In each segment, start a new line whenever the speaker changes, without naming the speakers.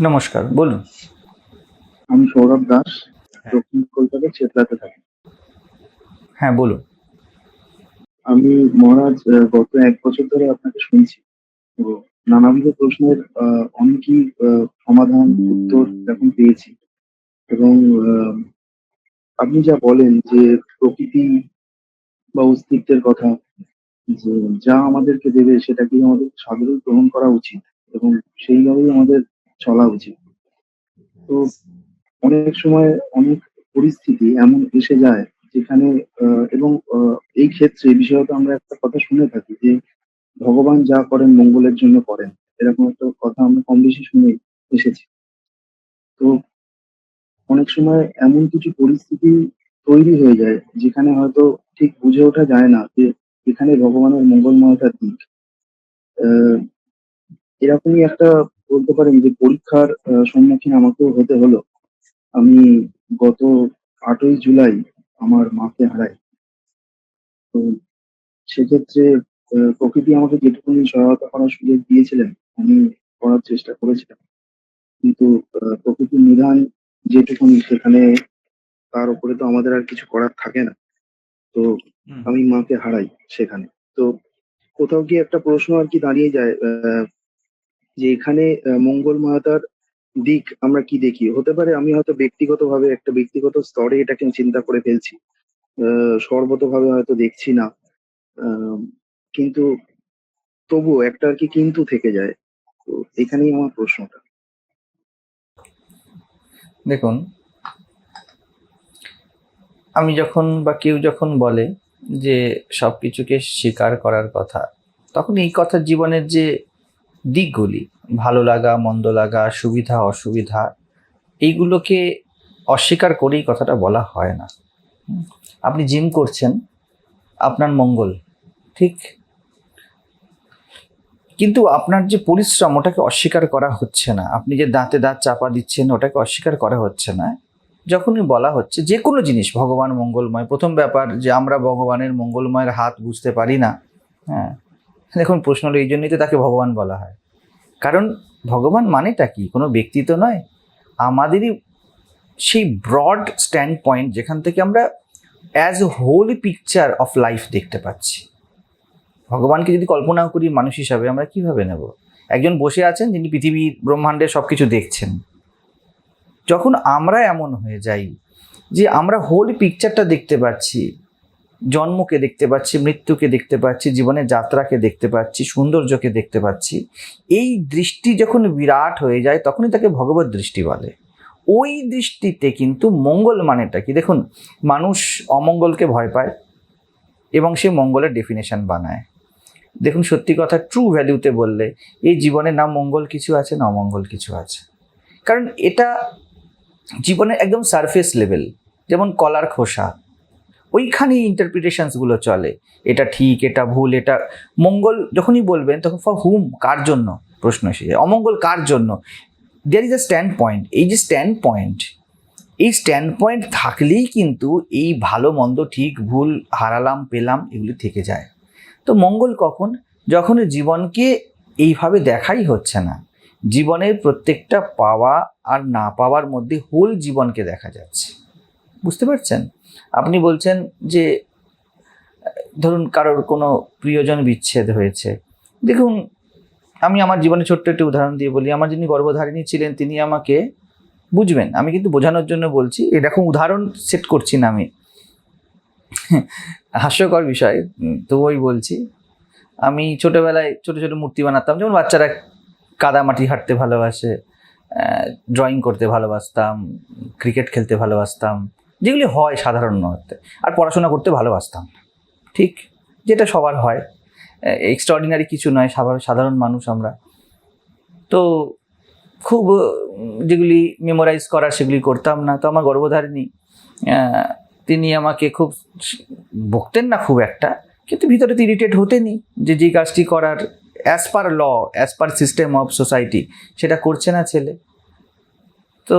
নমস্কার বলুন।
আমি সৌরভ দাস দক্ষিণ কলকাতার চেতলাতে থাকি।
হ্যাঁ বলুন।
আমি মহারাজ গত এক বছর ধরে আপনাকে শুনছি। তো নানাবিধ প্রশ্নের অনেকই সমাধান উত্তর এখন পেয়েছি। এবং আপনি যা বলেন যে প্রকৃতি বা অস্তিত্বের কথা যে যা আমাদেরকে দেবে সেটাকেই আমাদের সাদরে গ্রহণ করা উচিত। এবং সেইভাবেই আমাদের চলা উচিত। তো অনেক সময় অনেক পরিস্থিতি এমন এসে যায় যেখানে এবং এই ক্ষেত্রে বিশেষত আমরা একটা কথা শুনে থাকি যে ভগবান যা করেন মঙ্গলের জন্য করেন। এরকম একটা কথা আমরা কম বেশি শুনে এসেছি। তো অনেক সময় এমন কিছু পরিস্থিতি তৈরি হয়ে যায় যেখানে হয়তো ঠিক বুঝে ওঠা যায় না যে এখানে ভগবানের মঙ্গলময়তার দিক। আহ, এরকমই একটা বলতে পারেন যে পরীক্ষার সম্মুখীন আমাকেও হতে হলো। আমি গত আটই জুলাই আমার মাকে হারাই। তো সেক্ষেত্রে প্রকৃতি আমাকে যেটুকুনি সহায়তা করার সুযোগ দিয়েছিলেন আমি করার চেষ্টা করেছিলাম। কিন্তু প্রকৃতির নিধান যেটুকুনি সেখানে তার উপরে তো আমাদের আর কিছু করার থাকে না। তো আমি মাকে হারাই সেখানে। তো কোথাও গিয়ে একটা প্রশ্ন আর কি দাঁড়িয়ে যায় আহ, যে এখানে আহ, মঙ্গলময়তার দিক আমরা কি দেখি? হতে পারে আমি হয়তো ব্যক্তিগতভাবে একটা ব্যক্তিগত স্তরে এটাকে চিন্তা করে ফেলছি। সর্বতভাবে হয়তো দেখছি না। কিন্তু তবুও একটা আর কি কিন্তু থেকে যায়। তো এখানেই আমার প্রশ্নটা।
দেখুন আমি যখন বা কেউ যখন বলে যে সব কিছুকে স্বীকার করার কথা তখন এই কথা জীবনের যে দিকগুলি, ভালো লাগা, মন্দ লাগা, সুবিধা, অসুবিধা, এইগুলোকে অস্বীকার করেই কথাটা বলা হয় না। আপনি জিম করছেন, আপনার মঙ্গল, ঠিক? কিন্তু আপনার যে পরিশ্রম, ওটাকে অস্বীকার করা হচ্ছে না। আপনি যে দাঁতে দাঁত চাপা দিচ্ছেন, ওটাকে অস্বীকার করা হচ্ছে না। যখনই বলা হচ্ছে, যে কোনো জিনিস, ভগবান মঙ্গলময়, প্রথম ব্যাপার যে আমরা ভগবানের মঙ্গলময়ের হাত বুঝতে পারি না। হ্যাঁ দেখুন, প্রশ্ন হলো, এই জন্যই তো তাকে ভগবান বলা হয়। কারণ ভগবান মানেটা কি? কোনো ব্যক্তি তো নয়। আমাদেরই সেই ব্রড স্ট্যান্ড পয়েন্ট যেখান থেকে আমরা as whole picture of life দেখতে পাচ্ছি। ভগবানকে যদি কল্পনা করি মানুষ হিসাবে, আমরা কীভাবে নেব? একজন বসে আছেন, যিনি পৃথিবীর ব্রহ্মাণ্ডের সব কিছু দেখছেন। যখন আমরা এমন হয়ে যাই যে আমরা হোল পিকচারটা দেখতে পাচ্ছি জন্মকে দেখতে পাচ্ছি, মৃত্যুকে দেখতে পাচ্ছি জীবনের যাত্রাকে দেখতে পাচ্ছি, সৌন্দর্যকে দেখতে পাচ্ছি। এই দৃষ্টি যখন বিরাট হয়ে যায়, তখনই তাকে ভগবত দৃষ্টি বলে। ওই দৃষ্টিতে কিন্তু মঙ্গল মানেটা কি? দেখুন, মানুষ অমঙ্গলকে ভয় পায় এবং সে মঙ্গলের ডেফিনেশন বানায়। দেখুন, সত্যি কথা ট্রু ভ্যালুতে বললে, এই জীবনে না মঙ্গল কিছু আছে, না অমঙ্গল কিছু আছে। কারণ এটা জীবনের একদম সারফেস লেভেল যেমন কলার খোসা ওইখানেই ইন্টারপ্রিটেশনসগুলো চলে। এটা ঠিক, এটা ভুল, এটা মঙ্গল যখনই বলবেন তখন ফর হুম কার জন্য? প্রশ্ন এসে যায়। অমঙ্গল কার জন্য? There is a stand point এই যে স্ট্যান্ড পয়েন্ট এই স্ট্যান্ড পয়েন্ট থাকলেই কিন্তু এই ভালো, মন্দ, ঠিক, ভুল, হারালাম, পেলাম এগুলি থেকে যায়। তো মঙ্গল কখন? যখন জীবনকে এইভাবে দেখাই হচ্ছে না। জীবনের প্রত্যেকটা পাওয়া আর না পাওয়ার মধ্যে হোল জীবনকে দেখা যাচ্ছে। বুঝতে পারছেন? আপনি বলছেন যে, ধরুন কারোর কোনো প্রিয়জন বিচ্ছেদ হয়েছে। দেখুন, আমি আমার জীবনে ছোট্ট একটি উদাহরণ দিয়ে বলি। আমার যিনি গর্ভধারিণী ছিলেন, তিনি আমাকে বুঝবেন। আমি কিন্তু বোঝানোর জন্য বলছি, এরকম উদাহরণ সেট করছি না আমি। হাস্যকর বিষয়, তবুই বলছি, আমি ছোটোবেলায় ছোট ছোট মূর্তি বানাতাম। যেমন বাচ্চারা কাদামাটি হাঁটতে ভালোবাসে ড্রয়িং করতে ভালোবাসতাম ক্রিকেট খেলতে ভালোবাসতাম যেগুলি হয় সাধারণ সাধারণত আর পড়াশোনা করতে ভালোবাসতাম। ঠিক যেটা সবার হয়। এক্সট্রাঅর্ডিনারি কিছু নয় সাধারণ মানুষ আমরা। তো খুব যেগুলি মেমোরাইজ করার সেগুলি করতাম না। তো আমার গর্ভধারিণী তিনি আমাকে খুব বকতেন না খুব একটা। কিন্তু ভিতরে তো ইরিটেট হতেনি যে যে কাজটি করার as per law as per system of society সেটা করছে না ছেলে। তো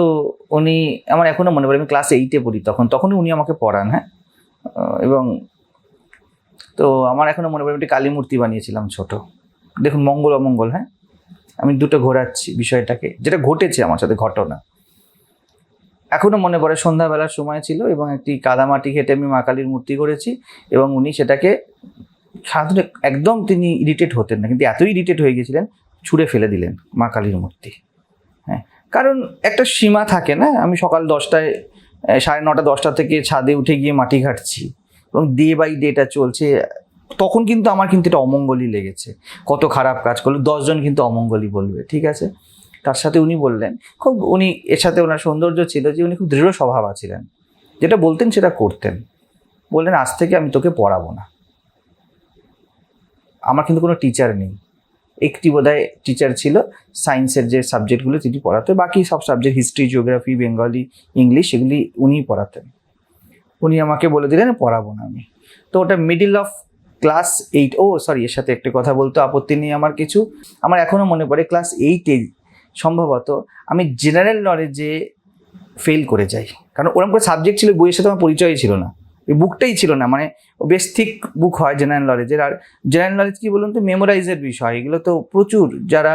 উনি আমার এখনও মনে পড়ে, আমি ক্লাস এইটে পড়ি তখন, তখনই উনি আমাকে পড়ান হ্যাঁ? এবং তো আমার এখনও মনে পড়ে একটি কালী মূর্তি বানিয়েছিলাম ছোট। দেখুন, মঙ্গল, অমঙ্গল হ্যাঁ? আমি দুটো ঘোরাচ্ছি বিষয়টাকে, যেটা ঘটেছে আমার সাথে, ঘটনা। এখনও মনে পড়ে, সন্ধ্যাবেলার সময় ছিল এবং একটি কাদামাটি ঘেটে আমি মা কালীর মূর্তি করেছি এবং উনি সেটাকে সাধারণত একদম তিনি ইরিটেট হতেন না, কিন্তু এতই ইরিটেট হয়ে গেছিলেন, ছুঁড়ে ফেলে দিলেন মা কালীর মূর্তি হ্যাঁ? কারণ একটা সীমা থাকে না? আমি সকাল দশটায় সাড়ে নটা দশটা থেকে ছাদে উঠে গিয়ে মাটি ঘাটছি এবং ডে বাই ডেটা চলছে। তখন কিন্তু আমার কিন্তু এটা অমঙ্গলই লেগেছে। কত খারাপ কাজ করল, দশজন কিন্তু অমঙ্গলই বলবে, ঠিক আছে? তার সাথে উনি বললেন, খুব উনি এর সাথে ওনার সৌন্দর্য ছিল যে উনি খুব দৃঢ় স্বভাব ছিলেন যেটা বলতেন সেটা করতেন। বললেন, আজ থেকে আমি তোকে পড়াবো না। আমার কিন্তু কোনো টিচার নেই। একটি বোধহয় টিচার ছিল সায়েন্সের যে সাবজেক্টগুলো তিনি পড়াতেন, বাকি সব subject history geography Bengali English এগুলি উনিই পড়াতেন। উনি আমাকে বলে দিলেন, পড়াবো না আমি। তো ওটা মিডিল অফ ক্লাস এইট ও সরি এর সাথে একটা কথা বলতে আপত্তি নেই আমার কিছু। আমার এখনও মনে পড়ে ক্লাস এইটে সম্ভবত আমি জেনারেল নলেজে ফেল করে যাই। কারণ ওরকম করে সাবজেক্ট ছিল, বইয়ের সাথে আমার পরিচয়ই ছিল না। ওই বুকটাই ছিল না মানে বেশ থিক বুক হয় জেনারেল নলেজের আর জেনারেল নলেজ কী বলুন তো মেমোরাইজের বিষয়, এগুলো তো প্রচুর। যারা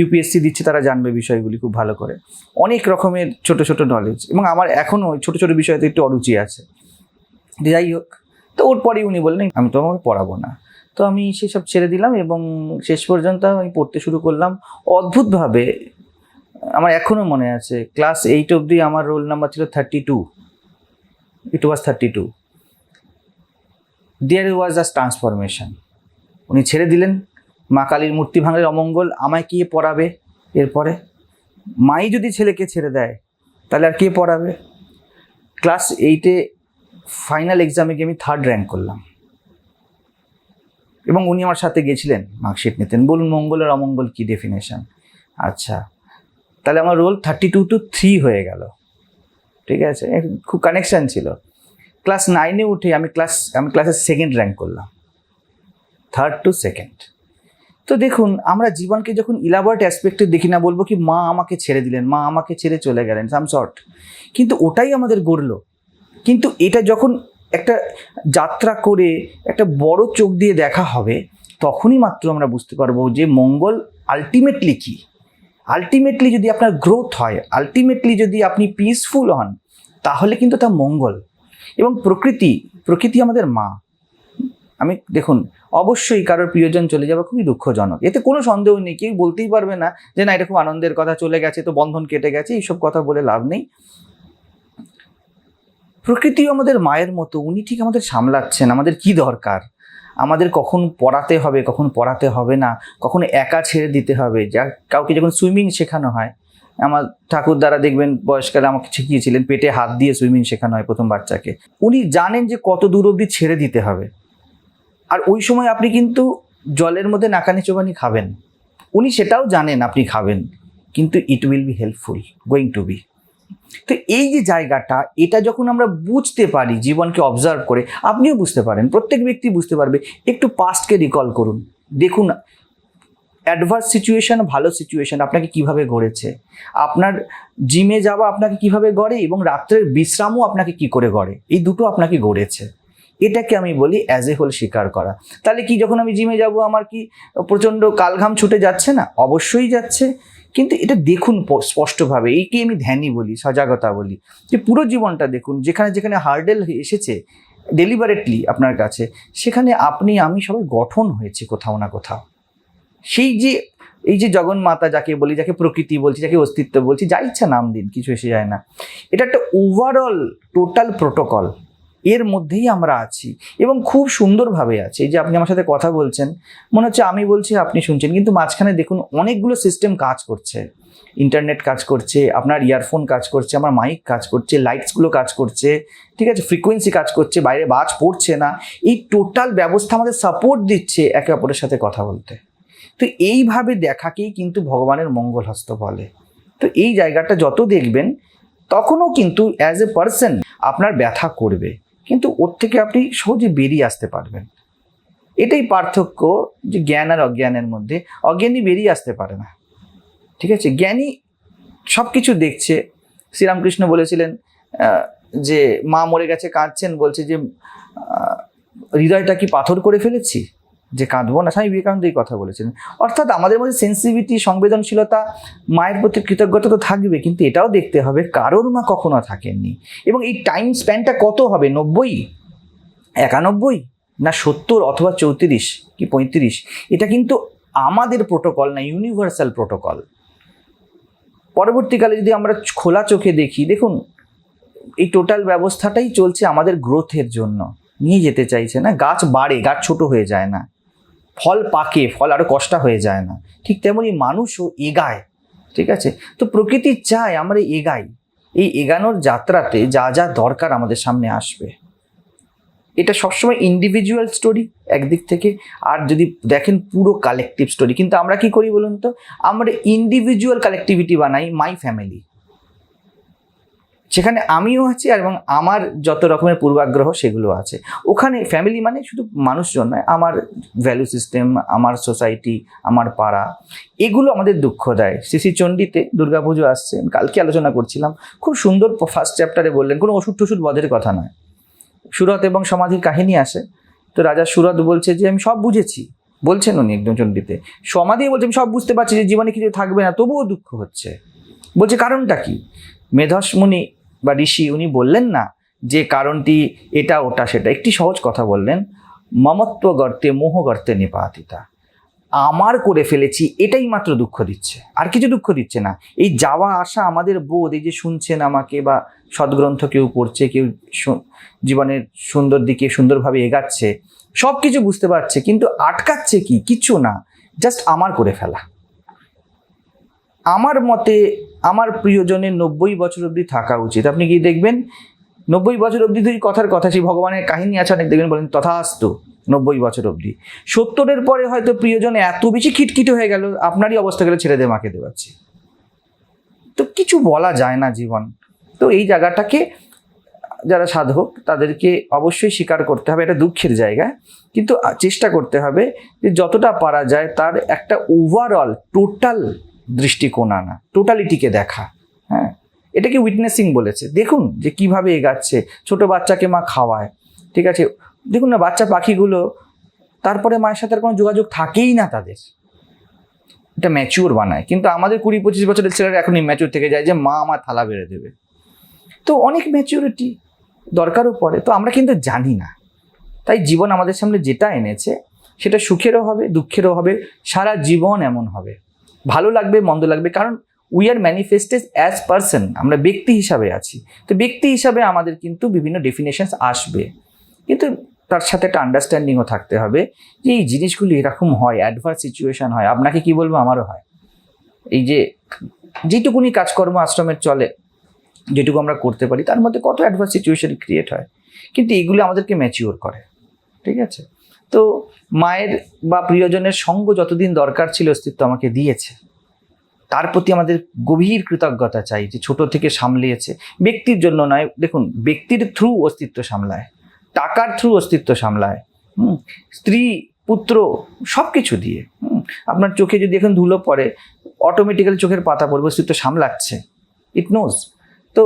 ইউপিএসসি দিচ্ছে তারা জানবে বিষয়গুলি খুব ভালো করে। অনেক রকমের ছোট ছোট নলেজ এবং আমার এখনও ছোট ছোট বিষয়তে একটু অরুচি আছে। যাই হোক, তো ওর পরেই উনি বললেন, আমি তো আমাকে পড়াবো না। তো আমি সেসব ছেড়ে দিলাম, এবং শেষ পর্যন্ত আমি পড়তে শুরু করলাম। অদ্ভুতভাবে, আমার এখনও মনে আছে ক্লাস এইট অবধি আমার রোল নাম্বার ছিল thirty two was thirty two there was a transformation উনি ছেড়ে দিলেন। মা কালীর মূর্তি ভাঙলের অমঙ্গল আমায় কে পড়াবে? এরপরে, মাই যদি ছেলেকে ছেড়ে দেয়, তাহলে আর কে পড়াবে? ক্লাস এইটে ফাইনাল এক্সামে গিয়ে আমি থার্ড র্যাঙ্ক করলাম। এবং উনি আমার সাথে গেছিলেন মার্কশিট নিতেন। বলুন মঙ্গলের অমঙ্গল কি ডেফিনেশন আচ্ছা তাহলে আমার roll thirty two two three হয়ে গেল। ঠিক আছে? খুব কানেকশান ছিল। ক্লাস নাইনে উঠে আমি ক্লাস আমি ক্লাসের সেকেন্ড র্যাঙ্ক করলাম। থার্ড টু সেকেন্ড তো দেখুন, আমরা জীবনকে যখন ইলাবার্ট অ্যাসপেক্টে দেখি না, বলব কি, মা আমাকে ছেড়ে দিলেন, মা আমাকে ছেড়ে চলে গেলেন সাম শর্ট কিন্তু ওটাই আমাদের গড়লো। কিন্তু এটা যখন একটা যাত্রা করে, একটা বড় চোখ দিয়ে দেখা হবে, তখনই মাত্র আমরা বুঝতে পারব যে মঙ্গল আলটিমেটলি কি। আলটিমেটলি যদি আপনার গ্রোথ হয় আলটিমেটলি যদি আপনি পিসফুল হন, তাহলে কিন্তু তা মঙ্গল। এবং প্রকৃতি প্রকৃতি আমাদের মা। আমি, দেখুন, অবশ্যই কারোর প্রিয়জন চলে যাওয়া খুবই দুঃখজনক। এতে কোনো সন্দেহ নেই, কেউ বলতেই পারবে না যে, না, এটা খুব আনন্দের কথা, চলে গেছে, তো বন্ধন কেটে গেছে, এইসব কথা বলে লাভ নেই। প্রকৃতিও আমাদের মায়ের মতো, উনি ঠিক আমাদের সামলাচ্ছেন, আমাদের কি দরকার? আমাদের কখন পড়াতে হবে, কখন পড়াতে হবে না, কখন একা ছেড়ে দিতে হবে। যা, কাউকে যখন সুইমিং শেখানো হয়, আমার ঠাকুর দ্বারা দেখবেন বয়স্কারা আমাকে শিখিয়েছিলেন, পেটে হাত দিয়ে সুইমিং শেখানো হয় প্রথম বাচ্চাকে। উনি জানেন যে কত দূর অবধি ছেড়ে দিতে হবে। আর ওই সময় আপনি কিন্তু জলের মধ্যে নাকানি চোবানি খাবেন। উনি সেটাও জানেন আপনি খাবেন, কিন্তু it will be helpful going to be তো এই যে জায়গাটা, এটা যখন আমরা বুঝতে পারি, জীবনকে অবজার্ভ করে, আপনিও বুঝতে পারেন, প্রত্যেক ব্যক্তি বুঝতে পারবে। একটু পাস্টকে রিকল করুন। দেখুন অ্যাডভার্স সিচুয়েশন ভালো সিচুয়েশন আপনাকে কীভাবে গড়েছে? আপনার জিমে যাওয়া আপনাকে কীভাবে গড়ে এবং রাত্রের বিশ্রামও আপনাকে কি করে গড়ে? এই দুটো আপনাকে গড়েছে। এটাকে আমি বলি অ্যাজ এ হোল স্বীকার করা। তাহলে কি, যখন আমি জিমে যাব, আমার কি প্রচণ্ড কালঘাম ছুটে যাচ্ছে না? অবশ্যই যাচ্ছে। কিন্তু এটা দেখুন স্পষ্টভাবে এইকে আমি ধ্যানই বলি, সজাগতা বলি। যে পুরো জীবনটা দেখুন, যেখানে যেখানে হার্ডেল এসেছে ডেলিভারেটলি আপনার কাছে, সেখানে আপনি, আমি সবাই গঠন হয়েছে কোথাও না কোথাও। সেই যে, এই যে জগন্মাতা যাকে বলি, যাকে প্রকৃতি বলছি, যাকে অস্তিত্ব বলছি, যা ইচ্ছা নাম দিন, কিছু এসে যায় না। এটা একটা ওভারঅল টোটাল প্রোটোকল এর মধ্যেই আমরা আছি এবং খুব সুন্দরভাবে আছে। এই যে আপনি আমার সাথে কথা বলছেন, মনে হচ্ছে আমি বলছি, আপনি শুনছেন, কিন্তু মাঝখানে দেখুন অনেকগুলো সিস্টেম কাজ করছে। ইন্টারনেট কাজ করছে, আপনার ইয়ারফোন কাজ করছে, আমার মাইক কাজ করছে লাইটসগুলো কাজ করছে, ঠিক আছে ফ্রিকোয়েন্সি কাজ করছে, বাইরে বাজ পড়ছে না। এই টোটাল ব্যবস্থা আমাদের সাপোর্ট দিচ্ছে একে অপরের সাথে কথা বলতে। তো এইভাবে দেখাকেই কিন্তু ভগবানের মঙ্গল হস্ত বলে। তো এই জায়গাটা যত দেখবেন, তখনও কিন্তু অ্যাজ এ পার্সন আপনার ব্যথা করবে। কিন্তু ওর থেকে আপনি সহজে বেরিয়ে আসতে পারবেন। এটাই পার্থক্য যে জ্ঞান আর অজ্ঞানের মধ্যে। অজ্ঞানী বেরিয়ে আসতে পারে না। ঠিক আছে? জ্ঞানী সব কিছু দেখছে। শ্রীরামকৃষ্ণ বলেছিলেন যে মা মরে গেছে, কাঁদছেন, বলছে যে হৃদয়টা কি পাথর করে ফেলেছি? যে কাঁদবো না, স্বামী বিবেকানন্দ এই কথা বলেছেন অর্থাৎ আমাদের মধ্যে সেন্সিটিভিটি সংবেদনশীলতা, মায়ের প্রতি কৃতজ্ঞতা তো থাকবে, কিন্তু এটাও দেখতে হবে কারোর মা কখনো থাকেননি। এবং এই টাইম স্প্যানটা কত হবে? নব্বই? একানব্বই? না সত্তর অথবা চৌত্রিশ? কি পঁয়ত্রিশ? এটা কিন্তু আমাদের প্রোটোকল না ইউনিভার্সাল প্রোটোকল পরবর্তীকালে যদি আমরা খোলা চোখে দেখি, দেখুন, এই টোটাল ব্যবস্থাটাই চলছে আমাদের গ্রোথের জন্য। নিয়ে যেতে চাইছে না, গাছ বাড়ে, গাছ ছোট হয়ে যায় না। ফল পাকে, ফল আরও কষ্টা হয়ে যায় না। ঠিক তেমনই মানুষও এগায়, ঠিক আছে? তো প্রকৃতি চায় আমরা এগাই। এই এগানোর যাত্রাতে যা যা দরকার আমাদের সামনে আসবে। এটা সবসময় ইন্ডিভিজুয়াল স্টোরি একদিক থেকে। আর যদি দেখেন পুরো কালেকটিভ স্টোরি কিন্তু আমরা কি করি বলুন তো? আমরা ইন্ডিভিজুয়াল কালেকটিভিটি বানাই মাই ফ্যামিলি সেখানে আমিও আছি এবং আমার যত রকমের পূর্বাগ্রহ সেগুলো আছে। ওখানে ফ্যামিলি মানে শুধু মানুষজন নয়, আমার ভ্যালু সিস্টেম আমার সোসাইটি আমার পাড়া, এগুলো আমাদের দুঃখ দেয়। শ্রী চণ্ডীতে দুর্গাপুজো আসছে কালকে আলোচনা করছিলাম। খুব সুন্দর ফার্স্ট চ্যাপ্টারে বললেন, কোনো ওষুধ টষুধ বধের কথা নয়। সুরত এবং সমাধির কাহিনী আসে, তো রাজা সুরত বলছে যে, আমি সব বুঝেছি। বলছেন উনি একদম চণ্ডীতে। সমাধি বলছে, আমি সব বুঝতে পারছি যে জীবনে কিছু থাকবে না, তবুও দুঃখ হচ্ছে। বলছে, কারণটা কি? মেধস মুনি বা ঋষি, উনি বললেন না যে কারণটি এটা, ওটা, সেটা। একটি সহজ কথা বললেন, মমত্ব গর্তে মোহ গর্তে নিপাতিতা। আমার করে ফেলেছি, এটাই মাত্র দুঃখ দিচ্ছে। আর কিছু দুঃখ দিচ্ছে না। এই যাওয়া, আসা, আমাদের বোধ, এই যে শুনছেন আমাকে বা সদ্গ্রন্থ কেউ পড়ছে, কেউ জীবনের সুন্দর দিকে সুন্দরভাবে এগাচ্ছে সব কিছু বুঝতে পারছে, কিন্তু আটকাচ্ছে কি? কিছু না। জাস্ট আমার করে ফেলা। আমার মতে আমার প্রিয়জনের নব্বই বছর অবধি থাকা উচিত। আপনি কি দেখবেন? নব্বই বছর অবধি দুই কথার কথা, সেই ভগবানের কাহিনী আছে, অনেক দেখবেন বলেন তথা তথাস্তু নব্বই বছর অবধি। সত্তরের পরে হয়তো প্রিয়জন এত বেশি খিটখিটে হয়ে গেল, আপনারই অবস্থা গেলে ছেড়ে দিয়ে মাকে দেওয়াচ্ছি তো কিছু বলা যায় না জীবন। তো এই জায়গাটাকে যারা সাধক, তাদেরকে অবশ্যই স্বীকার করতে হবে, এটা দুঃখের জায়গা। কিন্তু চেষ্টা করতে হবে যে যতটা পারা যায়, তার একটা ওভারঅল টোটাল দৃষ্টিকোণ আনা টোটালিটিকে দেখা হ্যাঁ? এটাকে উইটনেসিং বলেছে। দেখুন যে কীভাবে এগাচ্ছে। ছোট বাচ্চাকে মা খাওয়ায়, ঠিক আছে? দেখুন না, বাচ্চা পাখিগুলো, তারপরে মায়ের সাথে কোনো যোগাযোগ থাকেই না তাদের। এটা ম্যাচিওর বানায়। কিন্তু আমাদের কুড়ি, পঁচিশ বছরের ছেলেরা এখন ম্যাচিওর থেকে যায় যে মা আমার থালা বেড়ে দেবে। তো অনেক ম্যাচিউরিটি দরকারও পড়ে। তো আমরা কিন্তু জানি না। তাই জীবন আমাদের সামনে যেটা এনেছে, সেটা সুখেরও হবে, দুঃখেরও হবে, সারা জীবন এমন হবে। ভালো লাগবে, মন্দ লাগবে, কারণ we are manifested as person আমরা ব্যক্তি হিসাবে আছি। তো ব্যক্তি হিসাবে আমাদের কিন্তু বিভিন্ন ডেফিনেশনস আসবে। কিন্তু তার সাথে একটা আন্ডারস্ট্যান্ডিংও থাকতে হবে যে এই জিনিসগুলি এরকম হয় অ্যাডভার্স সিচুয়েশান হয়, আপনাকে কি বলব? আমারও হয়। এই যে যেটুকুনি কাজকর্ম আশ্রমের চলে, যেটুকু আমরা করতে পারি, তার মধ্যে কত অ্যাডভার্স সিচুয়েশন ক্রিয়েট হয়। কিন্তু এগুলো আমাদেরকে ম্যাচিওর করে, ঠিক আছে? তো মায়ের বা প্রিয়জনের সঙ্গ যতদিন দরকার ছিল অস্তিত্ব আমাকে দিয়েছে। তার প্রতি আমাদের গভীর কৃতজ্ঞতা চাই যে ছোট থেকে সামলিয়েছে। ব্যক্তির জন্য নয়, দেখুন, ব্যক্তির থ্রু অস্তিত্ব সামলায়, টাকার থ্রু অস্তিত্ব সামলায়, হুম, স্ত্রী, পুত্র সব কিছু দিয়ে আপনার চোখে যদি এখন ধুলো পড়ে অটোমেটিক্যালি চোখের পাতা পড়বে, অস্তিত্ব সামলাচ্ছে ইট নোজ তো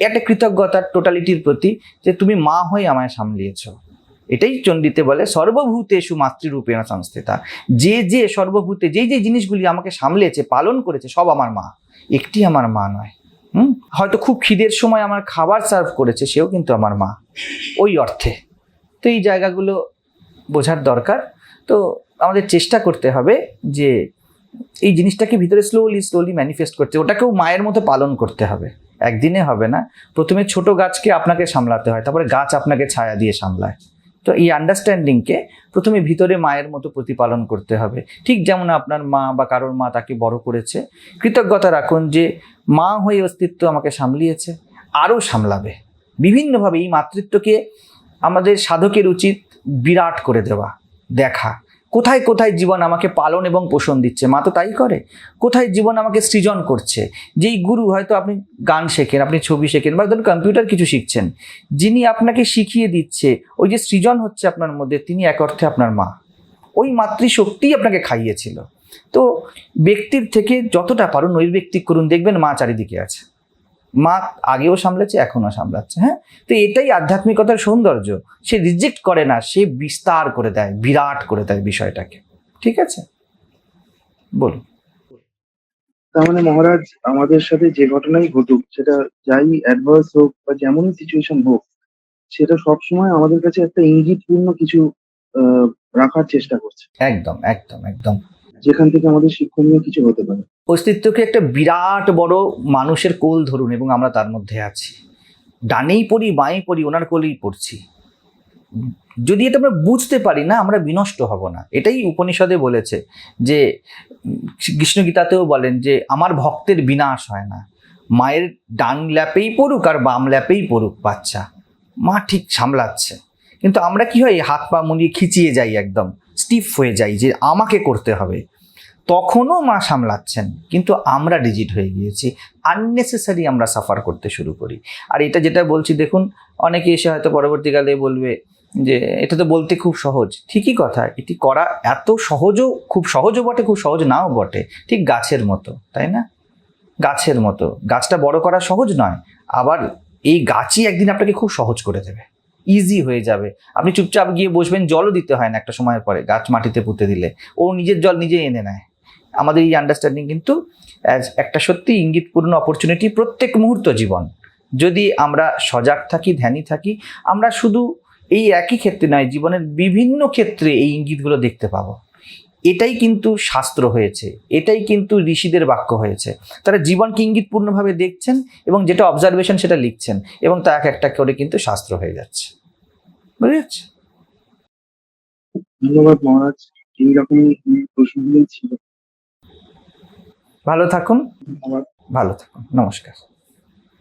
একটা কৃতজ্ঞতার টোটালিটির প্রতি যে তুমি মা হয়ে আমায় সামলিয়েছো। এটাই চণ্ডীতে বলে সর্বভূতেষু মাতৃরূপেণ সংস্থিতা। যে যে সর্বভূতে যে যে জিনিসগুলি আমাকে সামলেছে, পালন করেছে, সব আমার মা। একটি আমার মা নয়। হুম? হয়তো খুব খিদের সময় আমার খাবার সার্ভ করেছে, সেও কিন্তু আমার মা। ওই অর্থে। তো এই জায়গাগুলো বোঝার দরকার। তো আমাদের চেষ্টা করতে হবে যে এই জিনিসটাকে ভিতরে স্লোলি স্লোলি ম্যানিফেস্ট করতে। ওটাকেও মায়ের মতো পালন করতে হবে। একদিনে হবে না। প্রথমে ছোট গাছকে আপনাকে সামলাতে হয়, তারপরে গাছ আপনাকে ছায়া দিয়ে সামলায়। তো এই আন্ডারস্ট্যান্ডিংকে প্রথমে ভিতরে মায়ের মতো প্রতিপালন করতে হবে। ঠিক যেমন আপনার মা বা কারোর মা তাকে বড় করেছে, কৃতজ্ঞতা রাখুন যে মা হয়ে অস্তিত্ব আমাকে সামলিয়েছে, আরও সামলাবে। বিভিন্নভাবে এই মাতৃত্বকে আমাদের সাধকের উচিত বিরাট করে দেওয়া, দেখা। কোথায় কোথায় জীবন আমাকে পালন এবং পোষণ দিচ্ছে? মা তো তাই করে। কোথায় জীবন আমাকে সৃজন করছে? যেই গুরু হয়তো আপনি গান শেখেন, আপনি ছবি শেখেন বা ধরুন কম্পিউটার কিছু শিখছেন, যিনি আপনাকে শিখিয়ে দিচ্ছে, ওই যে সৃজন হচ্ছে আপনার মধ্যে, তিনি এক অর্থে আপনার মা। ওই মাতৃশক্তিই আপনাকে খাইয়েছিল। তো ব্যক্তির থেকে যতটা পারুন নৈর্ব্যক্তিক করুন, দেখবেন মা চারিদিকে আছে। মা আগেও সামলাচ্ছে এখনও সামলাচ্ছে হ্যাঁ? তো এটাই আধ্যাত্মিকতার সৌন্দর্য। সে রিজেক্ট করে না সে বিস্তার করে দেয় বিরাট করে দেয় বিষয়টাকে। ঠিক আছে? বলুন।
তার মানে মহারাজ আমাদের সাথে যে ঘটনাই ঘটুক সেটা যাই অ্যাডভার্স হোক বা যেমনই সিচুয়েশন হোক সেটা সবসময় আমাদের কাছে একটা ইঙ্গিতপূর্ণ কিছু আহ, রাখার চেষ্টা করছে।
একদম একদম একদম।
যেখান থেকে আমাদের শিক্ষণীয় কিছু হতে পারে।
অস্তিত্বকে একটা বিরাট বড় মানুষের কোল ধরুন এবং আমরা তার মধ্যে আছি। ডানেই পড়ি, বাঁয়ে পড়ি, ওনার কোলেই পড়ছি। যদি এটা আমরা বুঝতে পারি না, আমরা বিনষ্ট হব না। এটাই উপনিষদে বলেছে যে কৃষ্ণ গীতাতেও বলেন যে, আমার ভক্তের বিনাশ হয় না। মায়ের ডান ল্যাপেই পড়ুক আর বাম ল্যাপেই পড়ুক বাচ্চা। মা ঠিক সামলাচ্ছে। কিন্তু আমরা কি হয় হাত পা মুড়িয়ে খিচিয়ে যাই একদম। স্টিফ হয়ে যাই যে আমাকে করতে হবে। তখনও মা সামলাচ্ছেন, কিন্তু আমরা ডিজিট হয়ে গিয়েছি। আননেসেসারি আমরা সাফার করতে শুরু করি। আর এটা যেটা বলছি, দেখুন, অনেকে এসে হয়তো পরবর্তীকালে বলবে যে, এটা তো বলতে খুব সহজ। ঠিকই কথা, এটি করা এত সহজও, খুব সহজও বটে, খুব সহজ নাও বটে। ঠিক গাছের মতো, তাই না? গাছের মতো। গাছটা বড় করা সহজ নয়, আবার এই গাছই একদিন আপনাকে খুব সহজ করে দেবে। ইজি হয়ে যাবে। আপনি চুপচাপ গিয়ে বসবেন, জলও দিতে হয় না একটা সময়ের পরে গাছ মাটিতে পুঁতে দিলে। ও নিজের জল নিজে এনে নেয়। আমাদের এই আন্ডারস্ট্যান্ডিং কিন্তু অ্যাজ একটা সত্যি ইঙ্গিতপূর্ণ অপরচুনিটি প্রত্যেক মুহূর্ত জীবন। যদি আমরা সজাগ থাকি ধ্যানই থাকি, আমরা শুধু এই একই ক্ষেত্রে নয়, জীবনের বিভিন্ন ক্ষেত্রে এই ইঙ্গিতগুলো দেখতে পাবো। এটাই কিন্তু শাস্ত্র হয়েছে এটাই কিন্তু ঋষিদের বাক্য হয়েছে। তারা জীবনকে ইঙ্গিতপূর্ণভাবে দেখছেন এবং যেটা অবজারভেশন সেটা লিখছেন এবং তা এক একটা করে কিন্তু শাস্ত্র হয়ে যাচ্ছে। বুঝে যাচ্ছে
ধন্যবাদ মহারাজ এইরকমই প্রশ্নগুলোই ছিল।
ভালো থাকুন। ভালো থাকুন। নমস্কার।